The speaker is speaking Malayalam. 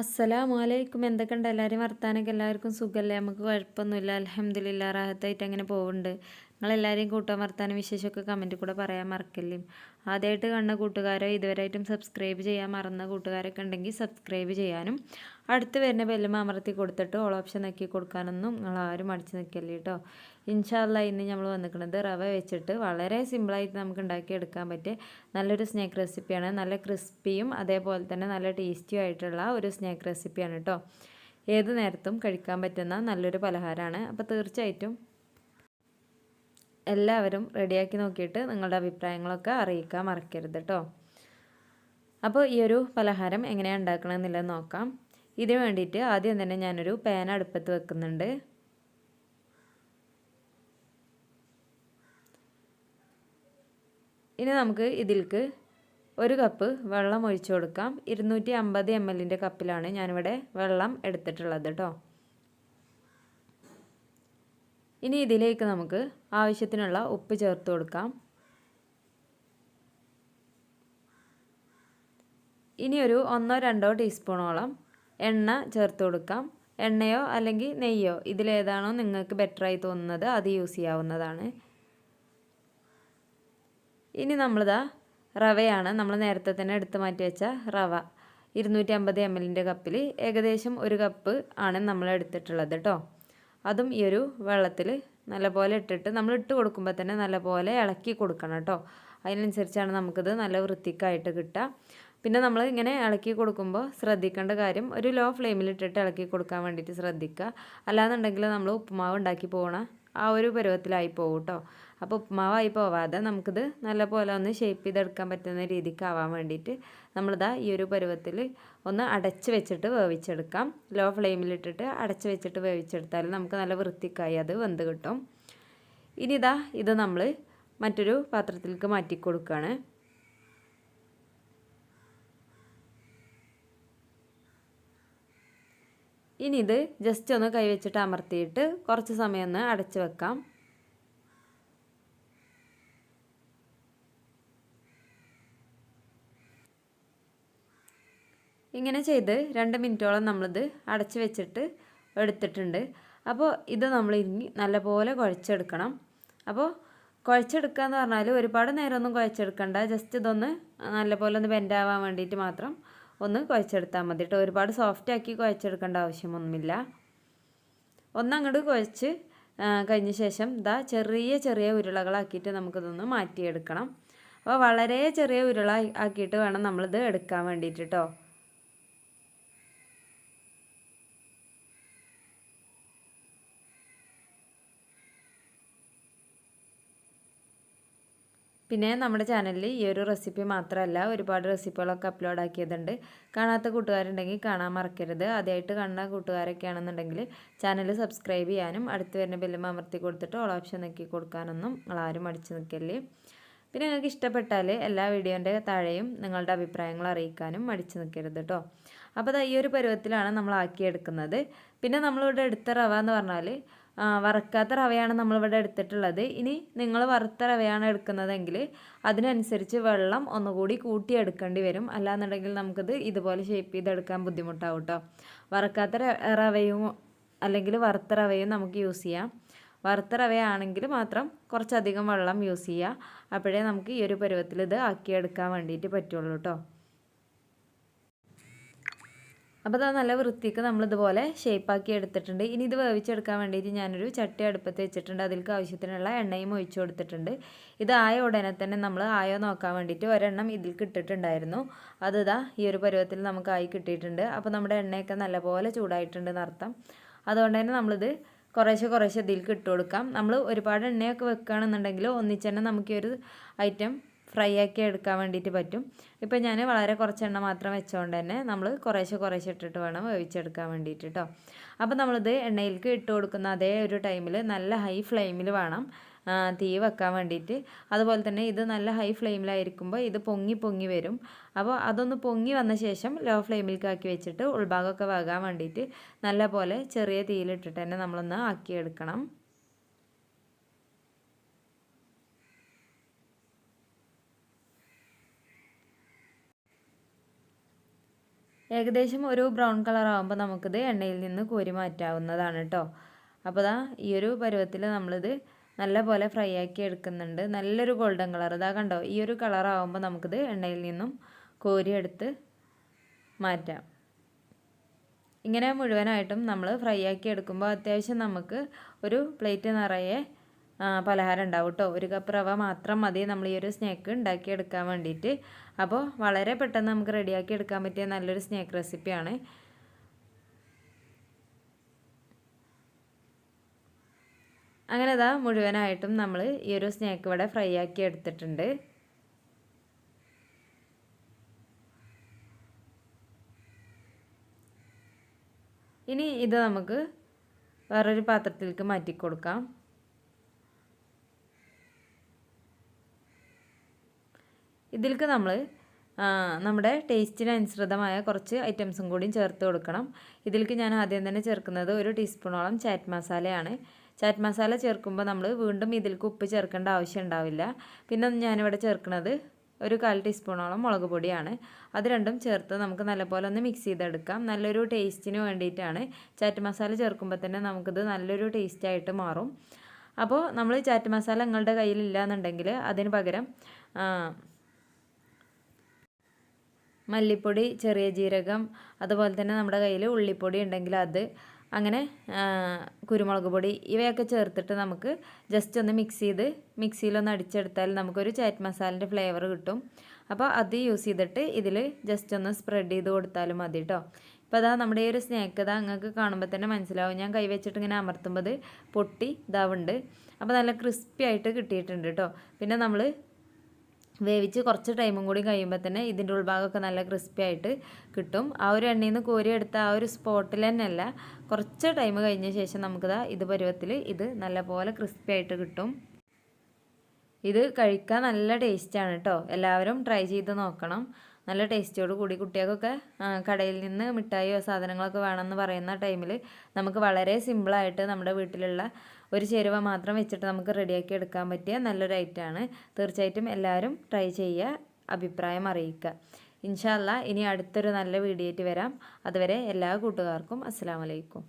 അസ്സലാമു അലൈക്കും എന്തൊക്കെയുണ്ട്? എല്ലാവരും വർത്താനൊക്കെ എല്ലാവർക്കും സുഖമല്ലേ? നമുക്ക് കുഴപ്പമൊന്നുമില്ല. അലഹമ്മദില്ല റാഹത്തായിട്ട് അങ്ങനെ പോകുന്നുണ്ട് നിങ്ങളെല്ലാവരെയും കൂട്ടാൻ വർത്താനം വിശേഷമൊക്കെ കമന്റിൽ കൂടെ പറയാൻ മറക്കല്ലേ. ആദ്യമായിട്ട് കണ്ട കൂട്ടുകാരോ ഇതുവരെയായിട്ടും സബ്സ്ക്രൈബ് ചെയ്യാൻ മറന്ന കൂട്ടുകാരൊക്കെ ഉണ്ടെങ്കിൽ സബ്സ്ക്രൈബ് ചെയ്യാനും അടുത്ത് വരുന്ന ബെല്ലും അമർത്തി കൊടുത്തിട്ട് ഓൾ ഓപ്ഷൻ നോക്കി കൊടുക്കാനൊന്നും നിങ്ങൾ ആരും അടിച്ച് നിൽക്കല്ലേ കേട്ടോ ഇൻഷാല്ല ഇന്ന് നമ്മൾ വന്നിരിക്കുന്നത് റവ വെച്ചിട്ട് വളരെ സിമ്പിളായിട്ട് നമുക്ക് ഉണ്ടാക്കിയെടുക്കാൻ പറ്റിയ നല്ലൊരു സ്നാക്ക് റെസിപ്പിയാണ് നല്ല ക്രിസ്പിയും അതേപോലെ തന്നെ നല്ല ടേസ്റ്റിയും ആയിട്ടുള്ള ഒരു സ്നാക്ക് റെസിപ്പിയാണ് കേട്ടോ ഏത് നേരത്തും കഴിക്കാൻ പറ്റുന്ന നല്ലൊരു പലഹാരമാണ്. അപ്പോൾ തീർച്ചയായിട്ടും എല്ലാവരും റെഡിയാക്കി നോക്കിയിട്ട് നിങ്ങളുടെ അഭിപ്രായങ്ങളൊക്കെ അറിയിക്കാൻ മറക്കരുത് കേട്ടോ. അപ്പോൾ ഈ ഒരു പലഹാരം എങ്ങനെയാണ് ഉണ്ടാക്കണമെന്നില്ല നോക്കാം. ഇതിന് വേണ്ടിയിട്ട് ആദ്യം തന്നെ ഞാനൊരു പാൻ അടുപ്പത്ത് വെക്കുന്നുണ്ട്. ഇനി നമുക്ക് ഇതിൽക്ക് ഒരു കപ്പ് വെള്ളം ഒഴിച്ചു കൊടുക്കാം. ഇരുന്നൂറ്റി അമ്പത് എം എല്ലിന്റെ കപ്പിലാണ് ഞാനിവിടെ വെള്ളം എടുത്തിട്ടുള്ളത് കേട്ടോ. ഇനി ഇതിലേക്ക് നമുക്ക് ആവശ്യത്തിനുള്ള ഉപ്പ് ചേർത്ത് കൊടുക്കാം. ഇനി ഒരു ഒന്നോ രണ്ടോ ടീസ്പൂണോളം എണ്ണ ചേർത്ത് കൊടുക്കാം. എണ്ണയോ അല്ലെങ്കിൽ നെയ്യോ ഇതിലേതാണോ നിങ്ങൾക്ക് ബെറ്ററായി തോന്നുന്നത് അത് യൂസ് ചെയ്യാവുന്നതാണ്. ഇനി നമ്മളിതാ റവയാണ് നമ്മൾ നേരത്തെ തന്നെ എടുത്ത് മാറ്റി വെച്ച റവ. ഇരുന്നൂറ്റി അമ്പത് എം എല്ലിന്റെ കപ്പിൽ ഏകദേശം ഒരു കപ്പ് ആണ് നമ്മൾ എടുത്തിട്ടുള്ളത് കേട്ടോ അതും ഈ ഒരു വെള്ളത്തിൽ നല്ലപോലെ ഇട്ടിട്ട് നമ്മൾ ഇട്ട് കൊടുക്കുമ്പോൾ തന്നെ നല്ലപോലെ ഇളക്കി കൊടുക്കണം കേട്ടോ. അതിനനുസരിച്ചാണ് നമുക്കിത് നല്ല വൃത്തിക്കായിട്ട് കിട്ടുക. പിന്നെ നമ്മൾ ഇങ്ങനെ ഇളക്കി കൊടുക്കുമ്പോൾ ശ്രദ്ധിക്കേണ്ട കാര്യം ഒരു ലോ ഫ്ലെയിമിൽ ഇട്ടിട്ട് ഇളക്കി കൊടുക്കാൻ വേണ്ടിയിട്ട് ശ്രദ്ധിക്കുക. അല്ലാന്നുണ്ടെങ്കിൽ നമ്മൾ ഉപ്പുമാവ് ഉണ്ടാക്കി പോകണ ആ ഒരു പരുവത്തിലായി പോകും കേട്ടോ. അപ്പോൾ ഉപ്പുമാവായി പോവാതെ നമുക്കിത് നല്ലപോലെ ഒന്ന് ഷേപ്പ് ചെയ്തെടുക്കാൻ പറ്റുന്ന രീതിക്ക് ആവാൻ വേണ്ടിയിട്ട് നമ്മളിതാ ഈ ഒരു പരുവത്തിൽ ഒന്ന് അടച്ച് വെച്ചിട്ട് വേവിച്ചെടുക്കാം. ലോ ഫ്ലെയിമിലിട്ടിട്ട് അടച്ച് വെച്ചിട്ട് വേവിച്ചെടുത്താൽ നമുക്ക് നല്ല വൃത്തിക്കായി അത് വെന്ത് കിട്ടും. ഇനി ഇതാ ഇത് നമ്മൾ മറ്റൊരു പാത്രത്തിലേക്ക് മാറ്റി കൊടുക്കുകയാണ് ഇനി ഇത് ജസ്റ്റ് ഒന്ന് കൈവച്ചിട്ട് അമർത്തിയിട്ട് കുറച്ച് സമയം ഒന്ന് അടച്ച് വെക്കാം. ഇങ്ങനെ ചെയ്ത് രണ്ട് മിനിറ്റോളം നമ്മളിത് അടച്ച് വെച്ചിട്ട് എടുത്തിട്ടുണ്ട്. അപ്പോൾ ഇത് നമ്മൾ ഇനി നല്ലപോലെ കുഴച്ചെടുക്കണം. അപ്പോൾ കുഴച്ചെടുക്കുക എന്ന് പറഞ്ഞാൽ ഒരുപാട് നേരമൊന്നും കുഴച്ചെടുക്കണ്ട. ജസ്റ്റ് ഇതൊന്ന് നല്ലപോലെ ഒന്ന് ബെൻഡാവാൻ വേണ്ടിയിട്ട് മാത്രം ഒന്ന് കുഴച്ചെടുത്താൽ മതി കേട്ടോ ഒരുപാട് സോഫ്റ്റ് ആക്കി കുഴച്ചെടുക്കേണ്ട ആവശ്യമൊന്നുമില്ല. ഒന്നങ്ങോട്ട് കുഴച്ച് കഴിഞ്ഞ ശേഷം ഇതാ ചെറിയ ചെറിയ ഉരുളകളാക്കിയിട്ട് നമുക്കിതൊന്ന് മാറ്റിയെടുക്കണം. അപ്പോൾ വളരെ ചെറിയ ഉരുള ആക്കിയിട്ട് വേണം നമ്മളിത് എടുക്കാൻ വേണ്ടിയിട്ട് കേട്ടോ പിന്നെ നമ്മുടെ ചാനലിൽ ഈ ഒരു റെസിപ്പി മാത്രമല്ല ഒരുപാട് റെസിപ്പികളൊക്കെ അപ്ലോഡ് ആക്കിയതുണ്ട്. കാണാത്ത കൂട്ടുകാരുണ്ടെങ്കിൽ കാണാൻ മറക്കരുത്. ആദ്യമായിട്ട് കാണുന്ന കൂട്ടുകാരൊക്കെ ആണെന്നുണ്ടെങ്കിൽ ചാനൽ സബ്സ്ക്രൈബ് ചെയ്യാനും അടുത്ത് വരുന്ന ബെല്ലും അമർത്തി കൊടുത്തിട്ട് ഓൾ ഓപ്ഷൻ നോക്കി കൊടുക്കാനൊന്നും നിങ്ങളാരും അടിച്ചു നിൽക്കല്ലേ. പിന്നെ നിങ്ങൾക്ക് ഇഷ്ടപ്പെട്ടാൽ എല്ലാ വീഡിയോന്റെ താഴെയും നിങ്ങളുടെ അഭിപ്രായങ്ങൾ അറിയിക്കാനും മടിച്ചു നിൽക്കരുത് കേട്ടോ അപ്പോൾ അത് ഈ ഒരു പരുവത്തിലാണ് നമ്മൾ ആക്കിയെടുക്കുന്നത്. പിന്നെ നമ്മളിവിടെ എടുത്ത റവ എന്ന് പറഞ്ഞാൽ വറുക്കാത്ത റവയാണ് നമ്മളിവിടെ എടുത്തിട്ടുള്ളത്. ഇനി നിങ്ങൾ വറുത്ത റവയാണ് എടുക്കുന്നതെങ്കിൽ അതിനനുസരിച്ച് വെള്ളം ഒന്നുകൂടി കൂട്ടിയെടുക്കേണ്ടി വരും. അല്ലാന്നുണ്ടെങ്കിൽ നമുക്കിത് ഇതുപോലെ ഷേപ്പ് ചെയ്തെടുക്കാൻ ബുദ്ധിമുട്ടാവും കേട്ടോ വറുക്കാത്ത റവയും അല്ലെങ്കിൽ വറുത്ത റവയും നമുക്ക് യൂസ് ചെയ്യാം. വറുത്ത റവയാണെങ്കിൽ മാത്രം കുറച്ചധികം വെള്ളം യൂസ് ചെയ്യുക. അപ്പോഴേ നമുക്ക് ഈ ഒരു പരുവത്തിൽ ഇത് ആക്കിയെടുക്കാൻ വേണ്ടിയിട്ട് പറ്റുള്ളൂ കേട്ടോ അപ്പോൾ അത് നല്ല വൃത്തിക്ക് നമ്മളിതുപോലെ ഷേപ്പാക്കി എടുത്തിട്ടുണ്ട്. ഇനി ഇത് വേവിച്ചെടുക്കാൻ വേണ്ടിയിട്ട് ഞാനൊരു ചട്ടി അടുപ്പത്ത് വെച്ചിട്ടുണ്ട്. അതിലേക്ക് ആവശ്യത്തിനുള്ള എണ്ണയും ഒഴിച്ചു കൊടുത്തിട്ടുണ്ട്. ഇത് ആയ ഉടനെ തന്നെ നമ്മൾ ആയോ നോക്കാൻ വേണ്ടിയിട്ട് ഒരെണ്ണം ഇതിൽ കിട്ടിയിട്ടുണ്ടായിരുന്നു അത് ഇതാ ഈ ഒരു പരുവത്തിൽ നമുക്ക് ആയി കിട്ടിയിട്ടുണ്ട്. അപ്പോൾ നമ്മുടെ എണ്ണയൊക്കെ നല്ലപോലെ ചൂടായിട്ടുണ്ട് എന്നർത്ഥം. അതുകൊണ്ട് തന്നെ നമ്മളിത് കുറേശ്ശെ കുറേശ്ശെ ഇതിലേക്ക് ഇട്ട് കൊടുക്കാം. നമ്മൾ ഒരുപാട് എണ്ണയൊക്കെ വെക്കുകയാണെന്നുണ്ടെങ്കിൽ ഒന്നിച്ചു നമുക്ക് ഈ ഒരു ഐറ്റം ഫ്രൈ ആക്കി എടുക്കാൻ വേണ്ടിയിട്ട് പറ്റും. ഇപ്പോൾ ഞാൻ വളരെ കുറച്ച് എണ്ണ മാത്രം വെച്ചുകൊണ്ട് തന്നെ നമ്മൾ കുറേശ്ശെ കുറേശ്ശെ ഇട്ടിട്ട് വേണം വേവിച്ചെടുക്കാൻ വേണ്ടിയിട്ട് കേട്ടോ അപ്പോൾ നമ്മളിത് എണ്ണയിലേക്ക് ഇട്ട് കൊടുക്കുന്ന അതേ ഒരു ടൈമിൽ നല്ല ഹൈ ഫ്ലെയിമിൽ വേണം തീ വെക്കാൻ വേണ്ടിയിട്ട്. അതുപോലെ തന്നെ ഇത് നല്ല ഹൈ ഫ്ലെയിമിലായിരിക്കുമ്പോൾ ഇത് പൊങ്ങി പൊങ്ങി വരും. അപ്പോൾ അതൊന്ന് പൊങ്ങി വന്ന ശേഷം ലോ ഫ്ലെയിമിലേക്ക് ആക്കി വെച്ചിട്ട് ഉൾഭാഗമൊക്കെ വേകാൻ വേണ്ടിയിട്ട് നല്ല പോലെ ചെറിയ തീയിലിട്ടിട്ട് തന്നെ നമ്മളൊന്ന് ആക്കിയെടുക്കണം. ഏകദേശം ഒരു ബ്രൗൺ കളർ ആകുമ്പോൾ നമുക്കിത് എണ്ണയിൽ നിന്ന് കോരി മാറ്റാവുന്നതാണ് കേട്ടോ അപ്പോൾ ദാ ഈ ഒരു പരുവത്തിൽ നമ്മളിത് നല്ല പോലെ ഫ്രൈ ആക്കി എടുക്കുന്നുണ്ട്. നല്ലൊരു ഗോൾഡൻ കളർ ഇതാ കണ്ടോ ഈ ഒരു കളർ ആകുമ്പോൾ നമുക്കിത് എണ്ണയിൽ നിന്നും കോരിയെടുത്ത് മാറ്റാം. ഇങ്ങനെ മുഴുവനായിട്ടും നമ്മൾ ഫ്രൈ ആക്കി എടുക്കുമ്പോൾ അത്യാവശ്യം നമുക്ക് ഒരു പ്ലേറ്റ് നിറയെ പലഹാരം ഉണ്ടാവും കേട്ടോ ഒരു കപ്പ് റവ മാത്രം മതി. നമ്മൾ ഈ ഒരു സ്നാക്ക് ഉണ്ടാക്കി എടുക്കാൻ വേണ്ടിയിട്ട്. അപ്പോൾ വളരെ പെട്ടെന്ന് നമുക്ക് റെഡിയാക്കി എടുക്കാൻ പറ്റിയ നല്ലൊരു സ്നാക്ക് റെസിപ്പിയാണ് അങ്ങനെ ഇതാ മുഴുവനായിട്ടും നമ്മൾ ഈ ഒരു സ്നാക്ക് ഇവിടെ ഫ്രൈ ആക്കി എടുത്തിട്ടുണ്ട്. ഇനി ഇത് നമുക്ക് വേറൊരു പാത്രത്തിലേക്ക് മാറ്റി കൊടുക്കാം ഇതിലേക്ക് നമ്മൾ നമ്മുടെ ടേസ്റ്റിനനുസൃതമായ കുറച്ച് ഐറ്റംസും കൂടിയും ചേർത്ത് കൊടുക്കണം. ഇതിലേക്ക് ഞാൻ ആദ്യം തന്നെ ചേർക്കുന്നത് ഒരു ടീസ്പൂണോളം ചാറ്റ് മസാലയാണ്. ചാറ്റ് മസാല ചേർക്കുമ്പോൾ നമ്മൾ വീണ്ടും ഇതിലേക്ക് ഉപ്പ് ചേർക്കേണ്ട ആവശ്യം ഉണ്ടാവില്ല. പിന്നെ ഞാനിവിടെ ചേർക്കുന്നത് ഒരു കാൽ ടീസ്പൂണോളം മുളക് പൊടിയാണ്. അത് രണ്ടും ചേർത്ത് നമുക്ക് നല്ലപോലെ ഒന്ന് മിക്സ് ചെയ്തെടുക്കാം. നല്ലൊരു ടേസ്റ്റിന് വേണ്ടിയിട്ടാണ് ചാറ്റ് മസാല ചേർക്കുമ്പോൾ തന്നെ നമുക്കിത് നല്ലൊരു ടേസ്റ്റായിട്ട് മാറും. അപ്പോൾ നമ്മൾ ചാറ്റ് മസാല നിങ്ങളുടെ കയ്യിലില്ല എന്നുണ്ടെങ്കിൽ അതിന് പകരം മല്ലിപ്പൊടി ചെറിയ ജീരകം അതുപോലെ തന്നെ നമ്മുടെ കയ്യിൽ ഉള്ളിപ്പൊടി ഉണ്ടെങ്കിൽ അത് അങ്ങനെ കുരുമുളക് പൊടി ഇവയൊക്കെ ചേർത്തിട്ട് നമുക്ക് ജസ്റ്റ് ഒന്ന് മിക്സ് ചെയ്ത് മിക്സിയിലൊന്ന് അടിച്ചെടുത്താൽ നമുക്കൊരു ചാറ്റ് മസാലിന്റെ ഫ്ലേവർ കിട്ടും. അപ്പോൾ അത് യൂസ് ചെയ്തിട്ട് ഇതിൽ ജസ്റ്റ് ഒന്ന് സ്പ്രെഡ് ചെയ്ത് കൊടുത്താലും മതി കേട്ടോ ഇപ്പോൾ അതാ നമ്മുടെ ഈ ഒരു സ്നാക്ക് ഇതാ നിങ്ങൾക്ക് കാണുമ്പോൾ തന്നെ മനസ്സിലാവും. ഞാൻ കൈവച്ചിട്ട് ഇങ്ങനെ അമർത്തുമ്പോൾ പൊട്ടി ഇതാവുണ്ട് അപ്പോൾ നല്ല ക്രിസ്പി ആയിട്ട് കിട്ടിയിട്ടുണ്ട് കേട്ടോ പിന്നെ നമ്മൾ വേവിച്ച് കുറച്ച് ടൈമും കൂടി കഴിയുമ്പോൾ തന്നെ ഇതിന്റെ ഉൾഭാഗമൊക്കെ നല്ല ക്രിസ്പി ആയിട്ട് കിട്ടും. ആ ഒരു എണ്ണയിൽ നിന്ന് കോരിയെടുത്ത ആ ഒരു സ്പോട്ടിൽ തന്നെയല്ല കുറച്ച് ടൈം കഴിഞ്ഞ ശേഷം നമുക്കിതാ ഇത് പരുവത്തിൽ ഇത് നല്ലപോലെ ക്രിസ്പി ആയിട്ട് കിട്ടും. ഇത് കഴിക്കാൻ നല്ല ടേസ്റ്റാണ് കേട്ടോ എല്ലാവരും ട്രൈ ചെയ്ത് നോക്കണം. നല്ല ടേസ്റ്റോട് കൂടി കുട്ടികൾക്കൊക്കെ കടയിൽ നിന്ന് മിഠായിയോ സാധനങ്ങളൊക്കെ വേണമെന്ന് പറയുന്ന ടൈമിൽ നമുക്ക് വളരെ സിമ്പിളായിട്ട് നമ്മുടെ വീട്ടിലുള്ള ഒരു ചേരുവ മാത്രം വെച്ചിട്ട് നമുക്ക് റെഡിയാക്കി എടുക്കാൻ പറ്റിയ നല്ലൊരു ഐറ്റമാണ്. തീർച്ചയായിട്ടും എല്ലാവരും ട്രൈ ചെയ്യുക അഭിപ്രായം അറിയിക്കുക. ഇൻഷാല്ല ഇനി അടുത്തൊരു നല്ല വീഡിയോ ആയിട്ട് വരാം. അതുവരെ എല്ലാ കൂട്ടുകാർക്കും അസ്സാം വലൈക്കും